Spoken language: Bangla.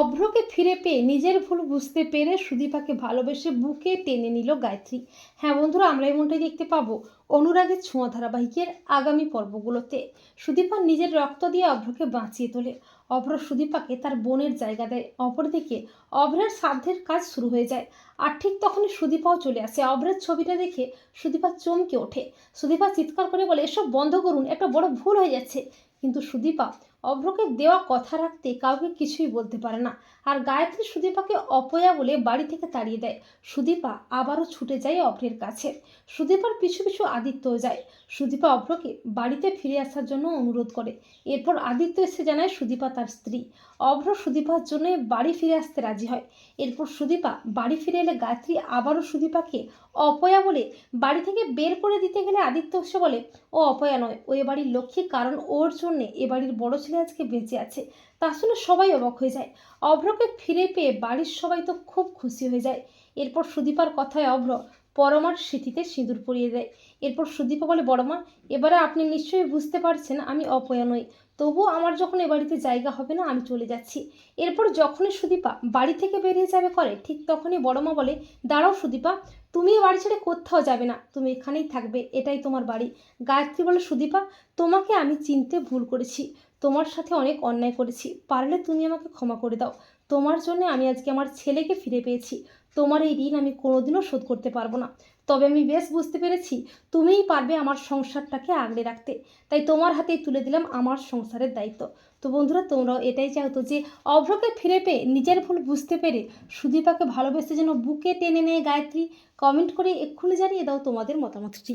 অভ্রকে ফিরে পেয়ে নিজের ভুল বুঝতে পেরে সুদীপাকে ভালোবেসে বুকে টেনে নিল গায়ত্রী। হ্যাঁ বন্ধুরা, আমরা এমনটাই দেখতে পাবো অনুরাগের ছোঁয়া ধারাবাহিকের আগামী পর্বগুলোতে। সুদীপা নিজের রক্ত দিয়ে অভ্রকে বাঁচিয়ে তোলে। অভ্র সুদীপাকে তার বোনের জায়গা দেয়। অপরদিকে অভ্রের সাধ্যের কাজ শুরু হয়ে যায় আর ঠিক তখনই সুদীপাও চলে আসে। অভ্রের ছবিটা দেখে সুদীপা চমকে ওঠে। সুদীপা চিৎকার করে বলে, এসব বন্ধ করুন, একটা বড় ভুল হয়ে যাচ্ছে। কিন্তু সুদীপা অভ্রকে দেওয়া কথা রাখতে কাউকে কিছুই বলতে পারে না। আর গায়ত্রী সুদীপাকে অপয়া বলে বাড়ি থেকে তাড়িয়ে দেয়। সুদীপা আবারও ছুটে যায় অভ্রের কাছে। সুদীপার পিছু পিছু আদিত্যও যায়। সুদীপা অভ্রকে বাড়িতে ফিরে আসার জন্য অনুরোধ করে। এরপর আদিত্য এসে জানায় সুদীপা তার স্ত্রী। অভ্র সুদীপার জন্য বাড়ি ফিরে আসতে রাজি হয়। এরপর সুদীপা বাড়ি ফিরে এলে গায়ত্রী আবারও সুদীপাকে অপয়া বলে বাড়ি থেকে বের করে দিতে গেলে আদিত্য এসে বলে, ও অপয়া নয়, ও এ বাড়ির লক্ষ্মী, কারণ ওর জন্যে এ বাড়ির বড় ছেলে আজকে বেঁচে আছে। তা শুনে সবাই অবাক হয়ে যায়। অভ্রকে ফিরে পেয়ে বাড়ির সবাই তো খুব খুশি হয়ে যায়। এরপর সুদীপার কথায় অভ্র পরমার স্মৃতিতে সিঁদুর পরিয়ে দেয়। এরপর সুদীপা বলে বড়মা এবারে আপনি নিশ্চয়ই বুঝতে পারছেন আমি অপয়া নই। তবুও আমার যখন এ বাড়িতে জায়গা হবে না, আমি চলে যাচ্ছি। এরপর যখনই সুদীপা বাড়ি থেকে বেরিয়ে যাবে করে ঠিক তখনই বড়মা বলে, দাঁড়াও সুদীপা, তুমি এ বাড়ি ছেড়ে কোথাও যাবে না। তুমি এখানেই থাকবে, এটাই তোমার বাড়ি। গায়ত্রী বলে, সুদীপা, তোমাকে আমি চিনতে ভুল করেছি। তোমার সাথে অনেক অন্যায় করেছি। পারলে তুমি আমাকে ক্ষমা করে দাও। তোমার জন্য আমি আজকে আমার ছেলেকে ফিরে পেয়েছি। তোমার এই ঋণ আমি কোনোদিনও শোধ করতে পারব না। তবে আমি বেশ বুঝতে পেরেছি তুমিই পারবে আমার সংসারটাকে আগলে রাখতে। তাই তোমার হাতেই তুলে দিলাম আমার সংসারের দায়িত্ব। তো বন্ধুরা, তোমরাও এটাই চাও তো যে অভ্রকে ফিরে পেয়ে নিজের ভুল বুঝতে পেরে সুদীপাকে ভালোবেসে যেন বুকে টেনে নেয় গায়ত্রী কমেন্ট করে এক্ষুনি জানিয়ে দাও তোমাদের মতামতটি।